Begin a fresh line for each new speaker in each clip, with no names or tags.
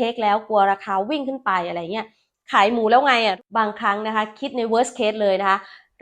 ทคแล้วกลัวราคาวิ่งขึ้นไปอะไรเงี้ยขายหมูแล้วไงอะบางครั้งนะคะ คิดใน worst case เลยนะคะ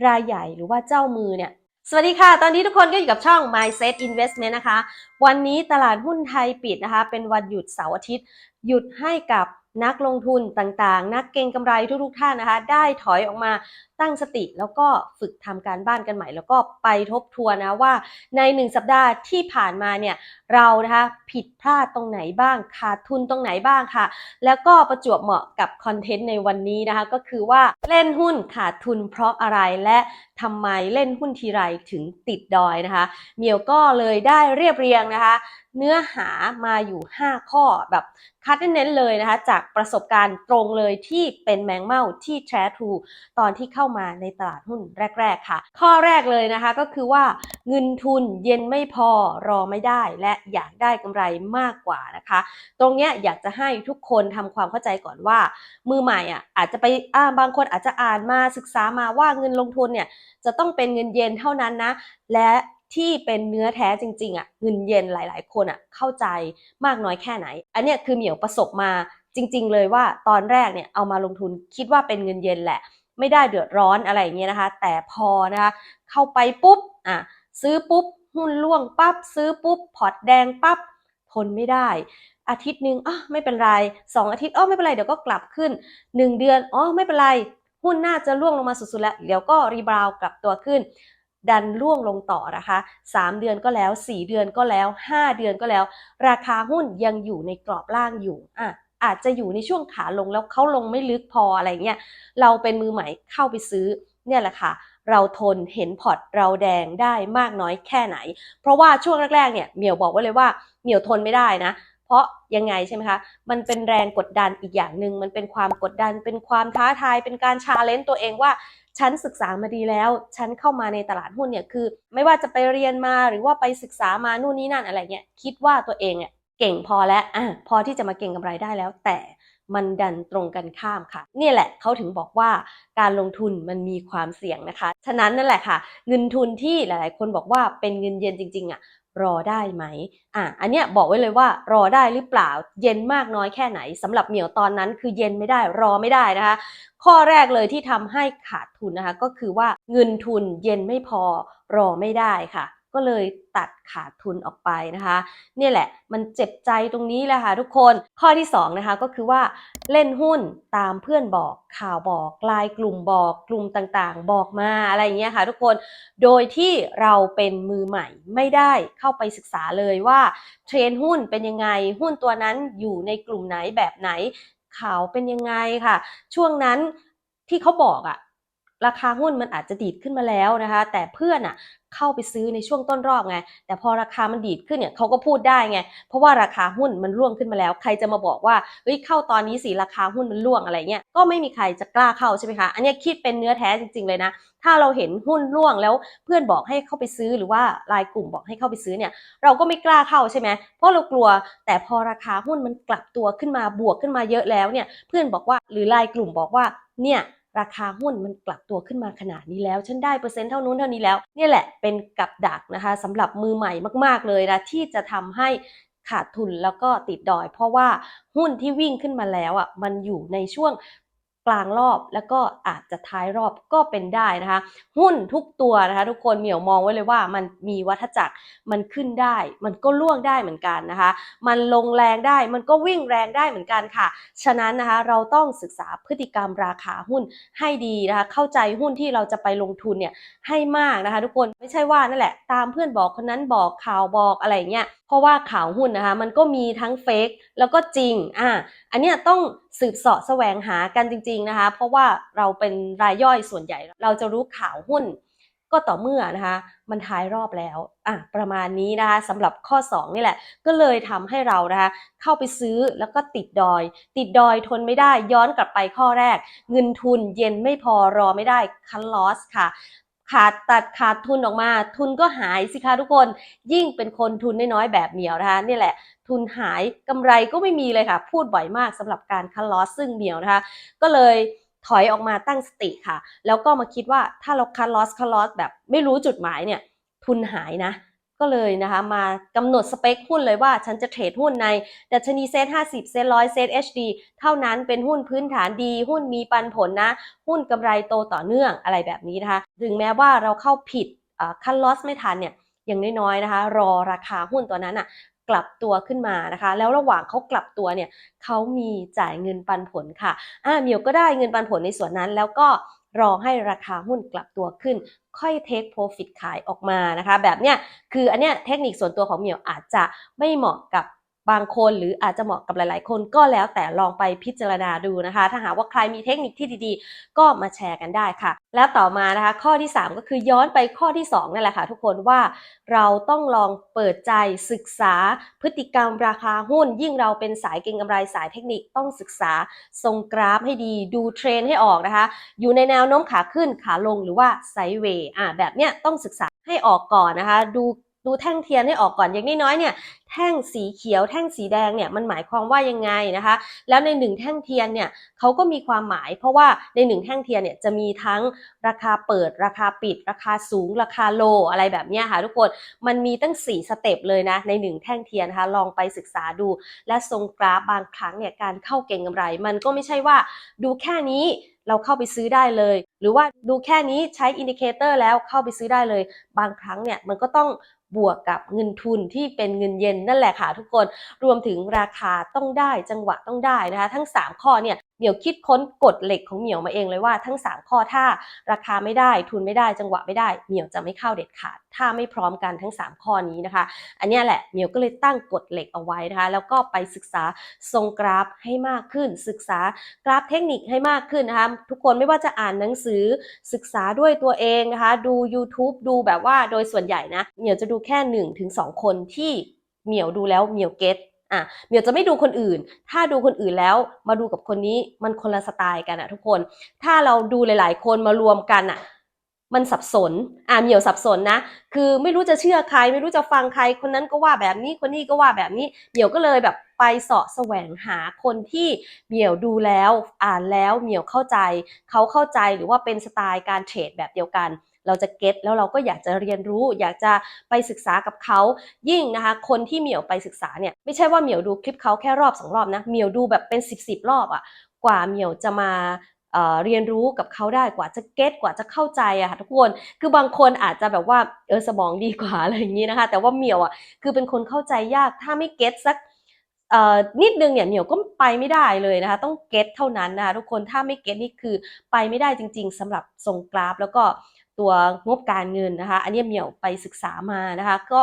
รายใหญ่หรือว่าเจ้ามือเนี่ยสวัสดีค่ะ ตอนนี้ทุกคนก็อยู่กับช่อง Mindset Investment นะคะ วันนี้ตลาดหุ้นไทยปิดนะคะ เป็นวันหยุดเสาร์อาทิตย์ หยุดให้กับนักลงทุนต่างๆ นักเก็งกำไรทุกๆท่านนะคะ ได้ถอยออกมาตั้งสติแล้วก็ฝึกทำการบ้านกันใหม่ แล้วก็ไปทบทวนนะว่าในหนึ่งสัปดาห์ที่ผ่านมาเนี่ยเรานะคะผิดพลาดตรงไหนบ้างขาดทุนตรงไหนบ้างค่ะ แล้วก็ประจวบเหมาะกับคอนเทนต์ในวันนี้นะคะ ก็คือว่าเล่นหุ้นขาดทุนเพราะอะไรและทำไมเล่นหุ้นทีไรถึงติดดอยนะคะเมียวก็เลยได้เรียบเรียงนะคะ เนื้อหามาอยู่ 5 ข้อแบบคัดเน้นๆเลยนะคะจากประสบการณ์ตรงเลยที่เป็นแมงเม่าที่แทรทูตอนที่เข้ามาในตลาดหุ้นแรก ๆ ค่ะ ข้อแรกเลยนะคะก็คือว่าเงินทุนเย็นไม่พอรอไม่ได้ และอยากได้กำไรมากกว่านะคะ ตรงเนี้ยอยากจะให้ทุกคนทำความเข้าใจก่อนว่า มือใหม่อะอาจจะไปอ่าบางคนอาจจะอ่านมาศึกษามาว่าเงินลงทุนเนี่ยจะต้องเป็นเงินเย็นเท่านั้นนะ และที่เป็นเนื้อแท้จริงๆอะเงินเย็นหลาย ๆ คนอะเข้าใจมากน้อยแค่ไหน อันเนี้ยคือเหมียวประสบมา จริง ๆ เลยว่าตอนแรกเนี่ยเอามาลงทุนคิดว่าเป็นเงินเย็นแหละ ไม่ได้เดือดร้อนอะไรอย่างเงี้ยนะคะ แต่พอนะคะเข้าไปปุ๊บอะซื้อปุ๊บหุ้นล่วงปั๊บซื้อปุ๊บพอร์ตแดงปั๊บทนไม่ได้ อาทิตย์หนึ่งอ๋อไม่เป็นไรสองอาทิตย์อ๋อไม่เป็นไรเดี๋ยวก็กลับขึ้นหนึ่งเดือนอ๋อไม่เป็นไรหุ้นน่าจะล่วงลงมาสุดๆแล้ว เดี๋ยวก็รีบาวกลับตัวขึ้น ดันล่วงลงต่อนะคะ 3 เดือนก็แล้ว 4 เดือนก็แล้ว 5 เดือนก็แล้ว ราคาหุ้นยังอยู่ในกรอบล่างอยู่อะ อาจจะอยู่ในช่วงขาลงแล้วเขาลงไม่ลึกพออะไรเงี้ยเราเป็นมือใหม่เข้าไปซื้อเนี่ยแหละค่ะเราทนเห็นพอร์ตเราแดงได้มากน้อยแค่ไหน เพราะว่าช่วงแรกๆเนี่ยเหมียวบอกไว้เลยว่าเหมียวทนไม่ได้นะเพราะยังไงใช่ไหมคะ มันเป็นแรงกดดันอีกอย่างหนึ่ง มันเป็นความกดดัน เป็นความท้าทาย เป็นการชาเลนจ์ตัวเองว่า ฉันศึกษามาดีแล้ว ฉันเข้ามาในตลาดหุ้นเนี่ยคือ ไม่ว่าจะไปเรียนมาหรือว่าไปศึกษามานู่นนี่นั่นอะไรเงี้ย คิดว่าตัวเองเนี่ย เก่งพอแล้วอะพอที่จะมาเก่งกำไรได้แล้ว แต่มันดันตรงกันข้ามค่ะ นี่แหละเขาถึงบอกว่าการลงทุนมันมีความเสี่ยงนะคะ ฉะนั้นนั่นแหละค่ะ เงินทุนที่หลาย ๆ คนบอกว่าเป็นเงินเย็นจริง ๆ อะ รอได้ไหมอะอันเนี้ยบอกไว้เลยว่ารอได้หรือเปล่าเย็นมากน้อยแค่ไหนสำหรับเหมียวตอนนั้นคือเย็นไม่ได้รอไม่ได้นะคะ ข้อแรกเลยที่ทำให้ขาดทุนนะคะ ก็คือว่าเงินทุนเย็นไม่พอรอไม่ได้ค่ะ ก็เลยตัดขาดทุนออกไปนะคะ เนี่ยแหละมันเจ็บใจตรงนี้แหละค่ะทุกคนข้อที่สองนะคะก็คือว่าเล่นหุ้นตามเพื่อนบอกข่าวบอกลายกลุ่มบอกกลุ่มต่างๆ บอกมาอะไรอย่างเงี้ยค่ะทุกคนโดยที่เราเป็นมือใหม่ไม่ได้เข้าไปศึกษาเลยว่าเทรนหุ้นเป็นยังไงหุ้นตัวนั้นอยู่ในกลุ่มไหนแบบไหนข่าวเป็นยังไงค่ะ ช่วงนั้นที่เขาบอกอะ ราคาหุ้นมันอาจจะดีดขึ้นมาแล้วนะคะ แต่เพื่อนอะเข้าไปซื้อในช่วงต้นรอบไง แต่พอราคามันดีดขึ้นเนี่ยเขาก็พูดได้ไง เพราะว่าราคาหุ้นมันร่วงขึ้นมาแล้ว ใครจะมาบอกว่าเฮ้ยเข้าตอนนี้สิราคาหุ้นมันร่วงอะไรเงี้ย ก็ไม่มีใครจะกล้าเข้าใช่ไหมคะ อันนี้คิดเป็นเนื้อแท้จริง ๆเลยนะ ถ้าเราเห็นหุ้นร่วงแล้วเพื่อนบอกให้เข้าไปซื้อหรือว่ารายกลุ่มบอกให้เข้าไปซื้อเนี่ย เราก็ไม่กล้าเข้าใช่ไหมเพราะเรากลัว แต่พอราคาหุ้นมันกลับตัวขึ้นมาบวกขึ้นมาเยอะแล้วเนี่ย เพื่อนบอกว่าหรือรายกลุ่มบอกว่าเนี่ย ราคาหุ้นมันกลับตัวขึ้นมาขนาดนี้แล้ว ฉันได้เปอร์เซ็นต์เท่านู้นเท่านี้แล้วนี่แหละเป็นกับดักนะคะสำหรับมือใหม่มาก ๆเลยนะที่จะทำให้ขาดทุนแล้วก็ติดดอย เพราะว่าหุ้นที่วิ่งขึ้นมาแล้วอะมันอยู่ในช่วง กลางรอบแล้วก็อาจจะท้ายรอบก็เป็นได้นะคะ หุ้นทุกตัวนะคะ ทุกคนเหมียวมองไว้เลยว่ามันมีวัฏจักรมันขึ้นได้ มันก็ล่วงได้เหมือนกันนะคะ มันลงแรงได้มันก็วิ่งแรงได้เหมือนกันค่ะ ฉะนั้นนะคะเราต้องศึกษาพฤติกรรมราคาหุ้นให้ดีนะคะ เข้าใจหุ้นที่เราจะไปลงทุนเนี่ยให้มากนะคะ ทุกคนไม่ใช่ว่านั่นแหละ ตามเพื่อนบอกคนนั้นบอกข่าวบอกอะไรเงี้ยเพราะว่าข่าวหุ้นนะคะ มันก็มีทั้งเฟกแล้วก็จริงอะอันเนี้ยต้องสืบเสาะแสวงหากันจริงงนะคะ เพราะว่าเราเป็นรายย่อยส่วนใหญ่ เราจะรู้ข่าวหุ้นก็ต่อเมื่อนะคะ มันท้ายรอบแล้วอะประมาณนี้นะคะสำหรับข้อ 2 นี่แหละ ก็เลยทำให้เรานะคะเข้าไปซื้อแล้วก็ติดดอย ติดดอยทนไม่ได้ย้อนกลับไปข้อแรก เงินทุนเย็นไม่พอรอไม่ได้คันลอสค่ะ ขาดตัดขาดทุนออกมา ทุนก็หายสิคะทุกคน ยิ่งเป็นคนทุนน้อยๆแบบเหมียวนะคะนี่แหละ ทุนหายกำไรก็ไม่มีเลยค่ะ พูดบ่อยมากสำหรับการคันลอสซึ่งเหมียวนะคะ ก็เลยถอยออกมาตั้งสติค่ะ แล้วก็มาคิดว่าถ้าเราคันลอสคันลอสแบบไม่รู้จุดหมายเนี่ยทุนหายนะ ก็เลยนะคะมากำหนดสเปคหุ้นเลยว่าฉันจะเทรดหุ้นในดัชนีเซ็ต50 เซ็ตร้อยเซ็ต HD เท่านั้นเป็นหุ้นพื้นฐานดี หุ้นมีปันผลนะ หุ้นกำไรโตต่อเนื่องอะไรแบบนี้นะคะ ถึงแม้ว่าเราเข้าผิดคันลอสไม่ทันเนี่ยอย่างน้อยๆนะคะ รอราคาหุ้นตัวนั้นอะ กลับตัวขึ้นมานะคะ แล้วระหว่างเขากลับตัวเนี่ยเขามีจ่ายเงินปันผลค่ะอ่าเหมียวก็ได้เงินปันผลในส่วนนั้น แล้วก็รอให้ราคาหุ้นกลับตัวขึ้น ค่อยเทคโปรฟิตขายออกมานะคะ แบบเนี้ยคืออันเนี้ยเทคนิคส่วนตัวของเหมียวอาจจะไม่เหมาะกับ บางคนหรืออาจจะเหมาะกับหลาย ๆ คนก็แล้วแต่ลองไปพิจารณาดูนะคะ ถ้าหากว่าใครมีเทคนิคที่ดีๆ ก็มาแชร์กันได้ค่ะ แล้วต่อมานะคะ ข้อที่ 3 ก็คือย้อนไปข้อที่ 2 นั่นแหละค่ะ ทุกคนว่าเราต้องลองเปิดใจศึกษาพฤติกรรมราคาหุ้น ยิ่งเราเป็นสายเก็งกำไรสายเทคนิคต้องศึกษาทรงกราฟให้ดีดูเทรนให้ออกนะคะ อยู่ในแนวโน้มขาขึ้นขาลงหรือว่าไซด์เวย์อ่าแบบเนี้ยต้องศึกษาให้ออกก่อนนะคะ ดู ดูแท่งเทียนให้ออกก่อนอย่างน้อยๆเนี่ยแท่งสีเขียวแท่งสีแดงเนี่ยมันหมายความว่ายังไงนะคะ แล้วในหนึ่งแท่งเทียนเนี่ยเขาก็มีความหมาย เพราะว่าในหนึ่งแท่งเทียนเนี่ยจะมีทั้งราคาเปิดราคาปิด ราคาสูง ราคาโลอะไรแบบนี้ค่ะทุกคนมันมีตั้ง 4 สเต็ปเลยนะในหนึ่งแท่งเทียนนะคะลองไปศึกษาดู และทรงกราฟบางครั้งเนี่ยการเข้าเก็งกำไร มันก็ไม่ใช่ว่าดูแค่นี้ เราเข้าไปซื้อได้เลย หรือว่าดูแค่นี้ใช้อินดิเคเตอร์แล้วเข้าไปซื้อได้เลย บางครั้งเนี่ยมันก็ต้องบวกกับเงินทุนที่เป็นเงินเย็นนั่นแหละค่ะทุกคน รวมถึงราคาต้องได้จังหวะต้องได้นะคะ ทั้ง 3 ข้อเนี่ย เหมียวคิดค้นกฎเหล็กของเหมียวมาเองเลยว่าทั้ง 3 ข้อถ้าราคาไม่ได้ทุนไม่ได้จังหวะไม่ได้เหมียวจะไม่เข้าเด็ดขาด ถ้าไม่พร้อมกันทั้ง 3 ข้อนี้นะคะ อันนี้แหละเหมียวก็เลยตั้งกฎเหล็กเอาไว้นะคะ แล้วก็ไปศึกษาทรงกราฟให้มากขึ้น ศึกษากราฟเทคนิคให้มากขึ้นนะคะทุกคนไม่ว่าจะอ่านหนังสือศึกษาด้วยตัวเองนะคะ ดู YouTube ดูแบบว่าโดยส่วนใหญ่นะเหมียวจะดูแค่1นถึงสคนที่เหมียวดูแล้วเหมียวเก็ต อะเหมียวจะไม่ดูคนอื่น ถ้าดูคนอื่นแล้วมาดูกับคนนี้มันคนละสไตล์กันอะทุกคน ถ้าเราดูหลาย ๆ คนมารวมกันอะมันสับสน อ่าเหมียวสับสนนะ คือไม่รู้จะเชื่อใคร ไม่รู้จะฟังใคร คนนั้นก็ว่าแบบนี้ คนนี้ก็ว่าแบบนี้ เหมียวก็เลยแบบไปเสาะแสวงหาคนที่เหมียวดูแล้ว อ่านแล้ว เหมียวเข้าใจ เขาเข้าใจหรือว่าเป็นสไตล์การเทรดแบบเดียวกัน เราจะเก็ตแล้วเราก็อยากจะเรียนรู้ อยากจะไปศึกษากับเขายิ่งนะคะคนที่เหมียวไปศึกษาเนี่ยไม่ใช่ว่าเหมียวดูคลิปเขาแค่รอบสองรอบนะเหมียวดูแบบเป็นสิบรอบอะกว่าเหมียวจะมาเรียนรู้กับเขาได้กว่าจะเก็ตกว่าจะเข้าใจอะค่ะทุกคน คือบางคนอาจจะแบบว่าเออสมองดีกว่าอะไรอย่างนี้นะคะ แต่ว่าเหมียวอะคือเป็นคนเข้าใจยากถ้าไม่เก็ตสักนิดนึงเนี่ยเหมียวก็ไปไม่ได้เลยนะคะ ต้องเก็ตเท่านั้นนะคะทุกคนถ้าไม่เก็ตนี่คือไปไม่ได้จริง ๆสำหรับทรงกราฟแล้วก็ ตัวงบการเงินนะคะ อันนี้เหมี่ยวไปศึกษามานะคะ ก็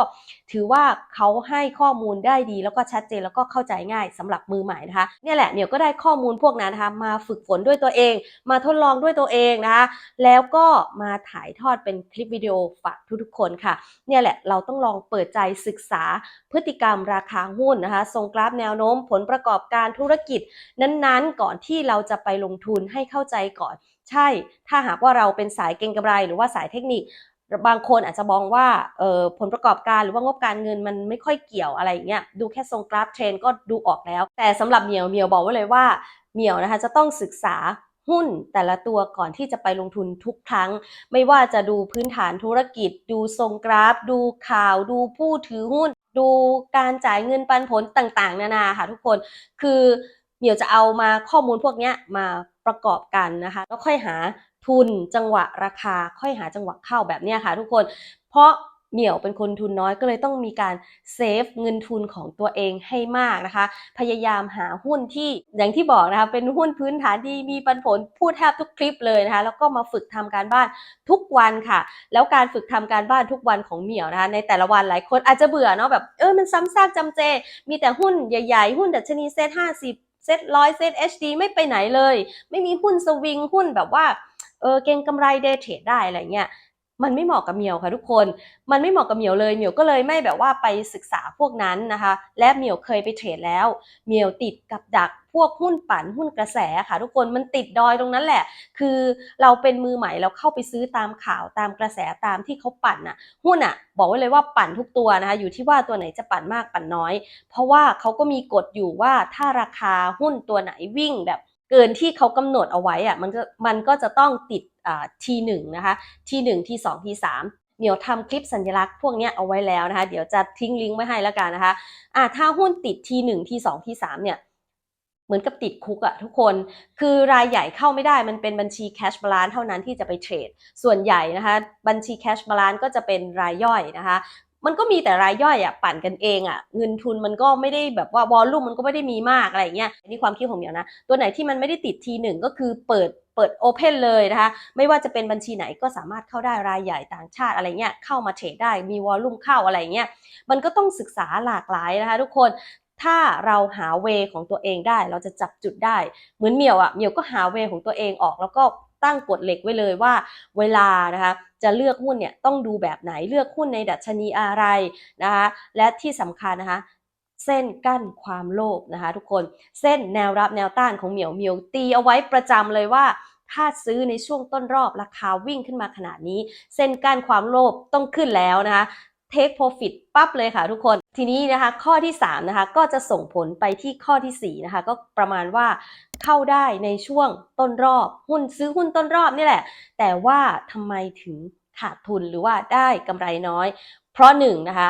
ถือว่าเขาให้ข้อมูลได้ดีแล้วก็ชัดเจนแล้วก็เข้าใจง่ายสำหรับมือใหม่นะคะเนี่ยแหละเหมียวก็ได้ข้อมูลพวกนั้นนะคะมาฝึกฝนด้วยตัวเอง มาทดลองด้วยตัวเองนะคะ แล้วก็มาถ่ายทอดเป็นคลิปวิดีโอฝากทุกๆคนค่ะ เนี่ยแหละเราต้องลองเปิดใจศึกษาพฤติกรรมราคาหุ้นนะคะทรงกราฟแนวโน้มผลประกอบการธุรกิจ นั้นๆ ก่อนที่เราจะไปลงทุนให้เข้าใจก่อน ใช่ ถ้าหากว่าเราเป็นสายเก็งกำไร หรือว่าสายเทคนิค บางคนอาจจะมองว่าผลประกอบการหรือว่างบการเงินมันไม่ค่อยเกี่ยวอะไรอย่างเงี้ย ดูแค่ทรงกราฟเทรนก็ดูออกแล้ว แต่สำหรับเหมียวเหมียวบอกไว้เลยว่าเหมียวนะคะจะต้องศึกษาหุ้นแต่ละตัวก่อนที่จะไปลงทุนทุกครั้ง ไม่ว่าจะดูพื้นฐานธุรกิจ ดูทรงกราฟ ดูข่าว ดูผู้ถือหุ้น ดูการจ่ายเงินปันผลต่างๆ นานาค่ะทุกคน คือ เหมียวจะเอามาข้อมูลพวกนี้มาประกอบกันนะคะ แล้วค่อยหาทุนจังหวะราคา ค่อยหาจังหวะเข้าแบบนี้ค่ะทุกคน เพราะเหมียวเป็นคนทุนน้อยก็เลยต้องมีการเซฟเงินทุนของตัวเองให้มากนะคะ พยายามหาหุ้นที่อย่างที่บอกนะคะเป็นหุ้นพื้นฐานที่มีปันผลพูดแทบทุกคลิปเลยนะคะ แล้วก็มาฝึกทำการบ้านทุกวันค่ะ แล้วการฝึกทำการบ้านทุกวันของเหมียวนะคะ ในแต่ละวันหลายคนอาจจะเบื่อเนาะแบบเออมันซ้ำซากจำเจ มีแต่หุ้นใหญ่ ๆ หุ้นดัชนีเซ็ตห้าสิบ เซ็ตร้อยเซ็ต HD ไม่ไปไหนเลย ไม่มีหุ้นสวิงหุ้นแบบว่าเออเก่งกำไรเดย์เทรดได้อะไรเงี้ย มันไม่เหมาะกับเหมียวค่ะทุกคน มันไม่เหมาะกับเหมียวเลยเหมียวก็เลยไม่แบบว่าไปศึกษาพวกนั้นนะคะ และเหมียวเคยไปเทรดแล้วเหมียวติดกับดักพวกหุ้นปั่นหุ้นกระแสค่ะทุกคนมันติดดอยตรงนั้นแหละ คือเราเป็นมือใหม่เราเข้าไปซื้อตามข่าวตามกระแสตามที่เขาปั่นอะหุ้นอะบอกไว้เลยว่าปั่นทุกตัวนะคะอยู่ที่ว่าตัวไหนจะปั่นมากปั่นน้อย เพราะว่าเขาก็มีกฎอยู่ว่าถ้าราคาหุ้นตัวไหนวิ่งแบบเกินที่เขากำหนดเอาไว้อะมันก็มันก็จะต้องติด อ่าทีหนึ่งนะคะทีหนึ่งทีสองทีสามเหมียวทำคลิปสัญลักษณ์พวกนี้เอาไว้แล้วนะคะ เดี๋ยวจะทิ้งลิงก์ไว้ให้แล้วกันนะคะอะถ้าหุ้นติดทีหนึ่งทีสองทีสามเนี่ยเหมือนกับติดคุกอะทุกคน คือรายใหญ่เข้าไม่ได้มันเป็นบัญชี cash balance เท่านั้นที่จะไปเทรด ส่วนใหญ่นะคะ บัญชี cash balance ก็จะเป็นรายย่อยนะคะ มันก็มีแต่รายย่อยอะปั่นกันเองอะเงินทุนมันก็ไม่ได้แบบว่าวอลลุ่มมันก็ไม่ได้มีมากอะไรเงี้ยนี่ความคิดของเหมียวนะ ตัวไหนที่มันไม่ได้ติดทีหนึ่งก็คือเปิด เปิดโอเพนเลยนะคะไม่ว่าจะเป็นบัญชีไหนก็สามารถเข้าได้รายใหญ่ต่างชาติอะไรเงี้ยเข้ามาเทรดได้มีวอลลุ่มเข้าอะไรเงี้ยมันก็ต้องศึกษาหลากหลายนะคะทุกคนถ้าเราหาเวของตัวเองได้ เราจะจับจุดได้ เหมือนเหมียวอะเหมียวก็หาเวของตัวเองออก แล้วก็ตั้งกฎเหล็กไว้เลยว่า เวลานะคะจะเลือกหุ้นเนี่ยต้องดูแบบไหนเลือกหุ้นในดัชนีอะไรนะคะและที่สำคัญนะคะ เส้นกั้นความโลภนะคะ ทุกคนเส้นแนวรับแนวต้านของเหมียวเหมียวตีเอาไว้ประจำเลยว่า ถ้าซื้อในช่วงต้นรอบราคาวิ่งขึ้นมาขนาดนี้ เส้นกั้นความโลภต้องขึ้นแล้วนะคะ take profit ปั๊บเลยค่ะทุกคนทีนี้นะคะข้อที่3นะคะก็จะส่งผลไปที่ข้อที่4นะคะก็ประมาณว่าเข้าได้ในช่วงต้นรอบ หุ้นซื้อหุ้นต้นรอบนี่แหละ แต่ว่าทำไมถึงขาดทุนหรือว่าได้กำไรน้อย เพราะหนึ่งนะคะ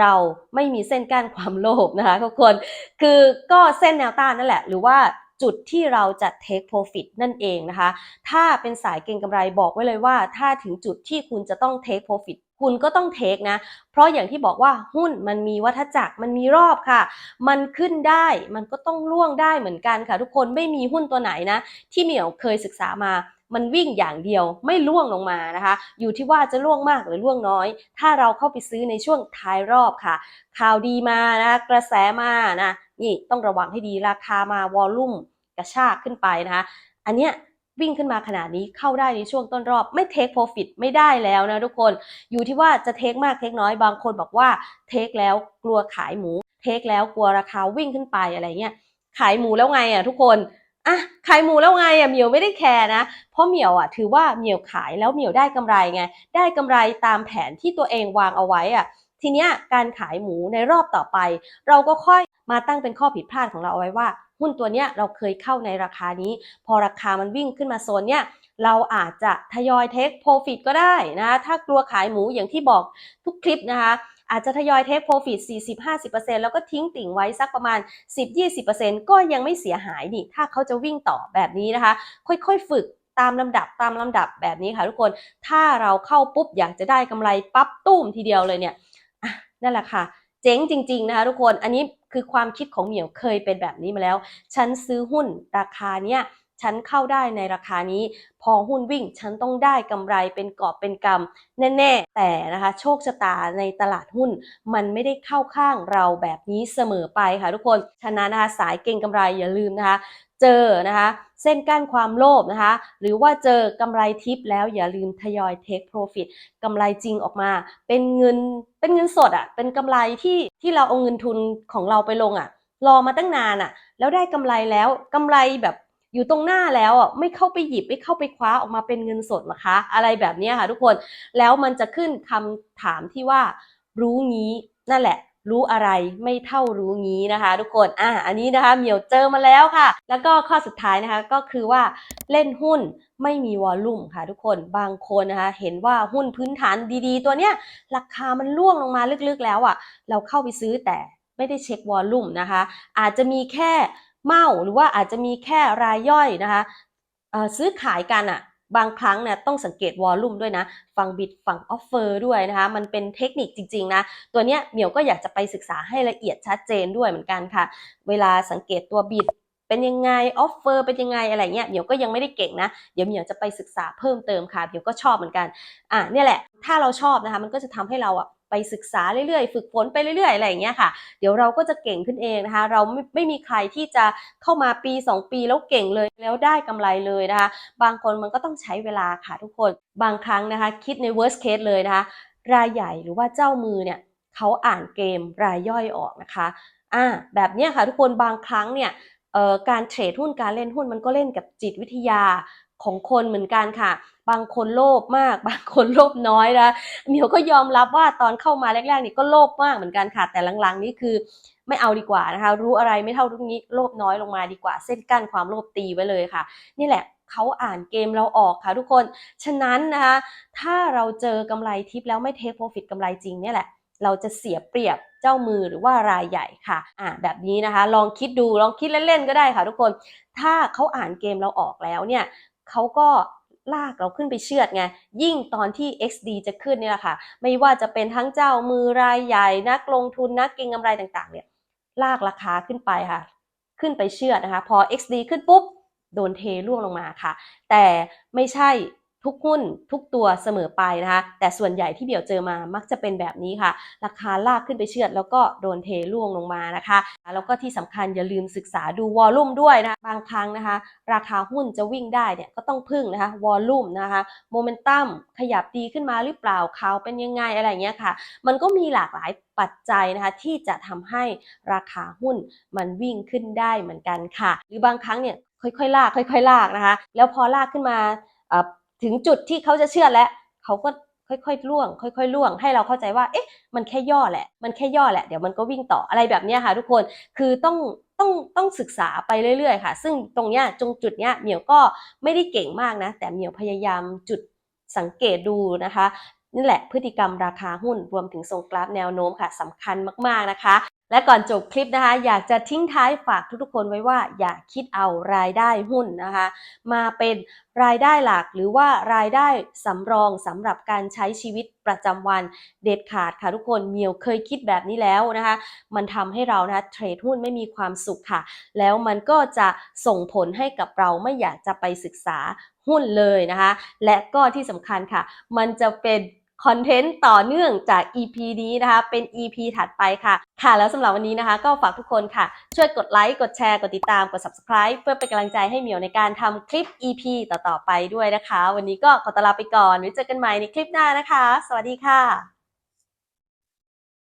เราไม่มีเส้นกั้นความโลภนะคะทุกคน คือก็เส้นแนวต้านนั่นแหละ หรือว่าจุดที่เราจะ take profit นั่นเองนะคะ ถ้าเป็นสายเก็งกำไรบอกไว้เลยว่า ถ้าถึงจุดที่คุณจะต้อง take profit คุณก็ต้อง take นะ เพราะอย่างที่บอกว่าหุ้นมันมีวัฏจักร มันมีรอบค่ะ มันขึ้นได้ มันก็ต้องล่วงได้เหมือนกันค่ะ ทุกคน ไม่มีหุ้นตัวไหนนะ ที่เหมียวเคยศึกษามา มันวิ่งอย่างเดียวไม่ล่วงลงมานะคะ อยู่ที่ว่าจะล่วงมากหรือล่วงน้อย ถ้าเราเข้าไปซื้อในช่วงท้ายรอบค่ะ ข่าวดีมานะกระแสมานะนี่ต้องระวังให้ดีราคามาวอลลุ่มกระชากขึ้นไปนะคะ อันเนี้ยวิ่งขึ้นมาขนาดนี้เข้าได้ในช่วงต้นรอบไม่เทคโปรฟิตไม่ได้แล้วนะทุกคนอยู่ที่ว่าจะเทคมากเทคน้อยบางคนบอกว่าเทคแล้วกลัวขายหมู เทคแล้วกลัวราคาวิ่งขึ้นไปอะไรเงี้ยขายหมูแล้วไงอะทุกคน อะขายหมูแล้วไงอะเหมียวไม่ได้แคร์นะเพราะเหมียวอะถือว่าเหมียวขายแล้วเหมียวได้กำไรไง ได้กำไรตามแผนที่ตัวเองวางเอาไว้อะทีเนี้ยการขายหมูในรอบต่อไป เราก็ค่อยมาตั้งเป็นข้อผิดพลาดของเราเอาไว้ว่าหุ้นตัวเนี้ยเราเคยเข้าในราคานี้ พอราคามันวิ่งขึ้นมาโซนเนี้ยเราอาจจะทยอยเทคโปรฟิตก็ได้นะถ้ากลัวขายหมูอย่างที่บอกทุกคลิปนะคะ อาจจะทยอยเทคโปรฟิต40-50%แล้วก็ทิ้งติ่งไว้สักประมาณ 10-20%ก็ยังไม่เสียหายนี่ ถ้าเขาจะวิ่งต่อแบบนี้นะคะ ค่อยๆฝึกตามลำดับตามลำดับแบบนี้ค่ะทุกคน ถ้าเราเข้าปุ๊บอยากจะได้กำไรปั๊บตุ้มทีเดียวเลยเนี่ยนั่นแหละค่ะ เจ๊งจริง ๆ นะคะทุกคน อันนี้คือความคิดของเหมียวเคยเป็นแบบนี้มาแล้ว ฉันซื้อหุ้นราคาเนี้ย ฉันเข้าได้ในราคานี้ พอหุ้นวิ่งฉันต้องได้กำไรเป็นกอบเป็นกำแน่ๆ แต่นะคะโชคชะตาในตลาดหุ้น มันไม่ได้เข้าข้างเราแบบนี้เสมอไปค่ะทุกคนฉะนั้นนะคะสายเก่งกำไรอย่าลืมนะคะเจอนะคะเส้นกั้นความโลภนะคะ หรือว่าเจอกำไรทิปแล้วอย่าลืมทยอย take profit กำไรจริงออกมา เป็นเงินเป็นเงินสดอะ่ะเป็นกำไรที่ที่เราเอาเงินทุนของเราไปลงอะ่ะ รอมาตั้งนานอะ่ะ แล้วได้กำไรแล้วกำไรแบบ อยู่ตรงหน้าแล้วอะไม่เข้าไปหยิบไม่เข้าไปคว้าออกมาเป็นเงินสดนะคะ อะไรแบบนี้ค่ะทุกคนแล้วมันจะขึ้นคำถามที่ว่า รู้งี้นั่นแหละ รู้อะไรไม่เท่ารู้งี้นะคะ ทุกคนอะอันนี้นะคะเหมียวเจอมาแล้วค่ะ แล้วก็ข้อสุดท้ายนะคะก็คือว่าเล่นหุ้นไม่มีวอลลุ่มค่ะทุกคนบางคนนะคะเห็นว่าหุ้นพื้นฐานดีๆ ตัวเนี้ยราคามันล่วงลงมาลึกๆแล้วอะเราเข้าไปซื้อแต่ไม่ได้เช็ควอลลุ่มนะคะ อาจจะมีแค่ เมาหรือว่าอาจจะมีแค่รายย่อยนะคะซื้อขายกันอะบางครั้งเนี่ยต้องสังเกตวอลลุ่มด้วยนะฝั่งบิดฝั่งออฟเฟอร์ด้วยนะคะ มันเป็นเทคนิคจริงๆนะ ตัวเนี้ยเหมียวก็อยากจะไปศึกษาให้ละเอียดชัดเจนด้วยเหมือนกันค่ะ เวลาสังเกตตัวบิดเป็นยังไงออฟเฟอร์เป็นยังไงอะไรเงี้ยเหมียวก็ยังไม่ได้เก่งนะ เดี๋ยวเหมียวจะไปศึกษาเพิ่มเติมค่ะเหมียวก็ชอบเหมือนกัน อะเนี่ยแหละ ถ้าเราชอบนะคะ มันก็จะทำให้เราอะ ไปศึกษาเรื่อยๆ ฝึกฝนไปเรื่อยๆ อะไรอย่างเงี้ยค่ะ เดี๋ยวเราก็จะเก่งขึ้นเองนะคะ เราไม่ไม่มีใครที่จะเข้ามาปี 2 ปีแล้วเก่งเลยแล้วได้กำไรเลยนะคะ บางคนมันก็ต้องใช้เวลาค่ะทุกคน บางครั้งนะคะ คิดใน worst case เลยนะคะ รายใหญ่หรือว่าเจ้ามือเนี่ยเขาอ่านเกมรายย่อยออกนะคะอ่าแบบเนี้ยค่ะทุกคนบางครั้งเนี่ยเอ่อการเทรดหุ้นการเล่นหุ้นมันก็เล่นกับจิตวิทยาของคนเหมือนกันค่ะ บางคนโลภมาก บางคนโลภน้อยนะเหมียวก็ยอมรับว่าตอนเข้ามาแรกๆนี่ก็โลภมากเหมือนกันค่ะ แต่หลังๆนี่คือไม่เอาดีกว่านะคะ รู้อะไรไม่เท่าทุกนี้โลภน้อยลงมาดีกว่า เส้นกั้นความโลภตีไว้เลยค่ะ นี่แหละเขาอ่านเกมเราออกค่ะทุกคน ฉะนั้นนะคะถ้าเราเจอกำไรทิปแล้วไม่เทคโปรฟิตกำไรจริงเนี่ยแหละเราจะเสียเปรียบเจ้ามือหรือว่ารายใหญ่ค่ะอ่าแบบนี้นะคะ ลองคิดดูลองคิดเล่นๆก็ได้ค่ะทุกคน ถ้าเขาอ่านเกมเราออกแล้วเนี่ยเขาก็ ลากเราขึ้นไปเชือดไง ยิ่งตอนที่ XD จะขึ้นเนี่ยแหละค่ะ ไม่ว่าจะเป็นทั้งเจ้ามือรายใหญ่นักลงทุนนักเก็งกำไรต่างๆ เนี่ย ลากราคาขึ้นไปค่ะ ขึ้นไปเชือดนะคะ พอ XD ขึ้นปุ๊บ โดนเทร่วงลงมาค่ะ แต่ไม่ใช่ ทุกหุ้นทุกตัวเสมอไปนะคะ แต่ส่วนใหญ่ที่เบี่ยวเจอมามักจะเป็นแบบนี้ค่ะ ราคาลากขึ้นไปเชือด แล้วก็โดนเทร่วงลงมานะคะ แล้วก็ที่สำคัญอย่าลืมศึกษาดูวอลลุ่มด้วยนะะบางครั้งนะคะ ราคาหุ้นจะวิ่งได้เนี่ยก็ต้องพึ่งนะคะวอลลุ่มนะคะโมเมนตัมขยับดีขึ้นมาหรือเปล่าเขาเป็นยังไงอะไรเงี้ยค่ะ มันก็มีหลากหลายปัจจัยนะคะที่จะทำให้ราคาหุ้นมันวิ่งขึ้นได้เหมือนกันค่ะ หรือบางครั้งเนี่ยค่อยๆ ลากค่อย ๆ ลากนะคะ แล้วพอลากขึ้นมา ถึงจุดที่เขาจะเชื่อแล้วเขาก็ค่อยๆล่วง ค่อยๆล่วง ให้เราเข้าใจว่า เอ๊ะ มันแค่ย่อแหละ มันแค่ย่อแหละ เดี๋ยวมันก็วิ่งต่ออะไรแบบนี้ค่ะ ทุกคน คือต้องต้องต้องศึกษาไปเรื่อยๆค่ะ ซึ่งตรงเนี้ยตรงจุดเนี้ยเหมียวก็ไม่ได้เก่งมากนะ แต่เหมียวพยายามจุดสังเกตดูนะคะ นี่แหละพฤติกรรมราคาหุ้นรวมถึงทรงกราฟแนวโน้มค่ะสำคัญมากๆนะคะ และก่อนจบคลิปนะคะ อยากจะทิ้งท้ายฝากทุกๆคนไว้ว่า อย่าคิดเอารายได้หุ้นนะคะ มาเป็นรายได้หลักหรือว่ารายได้สำรองสำหรับการใช้ชีวิตประจำวันเด็ดขาดค่ะทุกคนเมียวเคยคิดแบบนี้แล้วนะคะ มันทำให้เรานะคะเทรดหุ้นไม่มีความสุขค่ะ แล้วมันก็จะส่งผลให้กับเราไม่อยากจะไปศึกษาหุ้นเลยนะคะ และก็ที่สำคัญค่ะ มันจะเป็น คอนเทนต์ต่อเนื่องจาก EP นี้นะคะ เป็น EP ถัดไปค่ะ ค่ะ แล้วสำหรับวันนี้นะคะ ก็ฝากทุกคนค่ะ ช่วยกดไลค์ กดแชร์ กดติดตาม กด subscribe เพื่อเป็นกำลังใจให้เหมียวในการทำคลิป EP ต่อๆไปด้วยนะคะ วันนี้ก็ขอตลาไปก่อนไว้เจอกันใหม่ในคลิปหน้านะคะ สวัสดีค่ะ